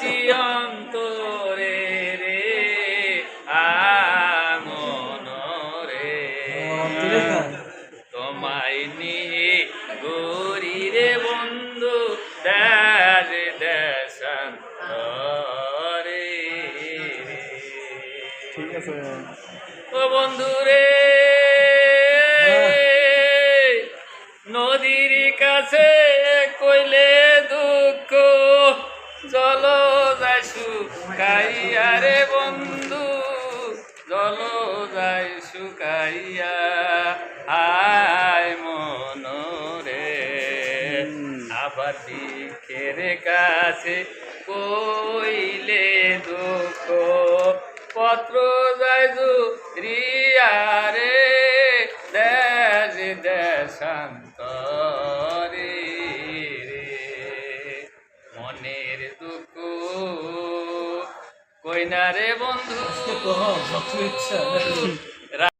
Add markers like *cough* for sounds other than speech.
রাখিছি অন্তরে রে আমন রে। তোমায় নিয়ে গরি রে বন্ধু দেশ দেশান্তরে ঠিক আছে। ও বন্ধু রে নদীর কাছে শুকাইয়া রে বন্ধু, জল যায় শুকাইয়া, আয় মন রে। আবার দিকের কাছে কইলে দুঃখ, পত্র যায় দু রিয়ারে দেশ দেশান্তরে কইনা রে বন্ধু ইচ্ছা। *laughs*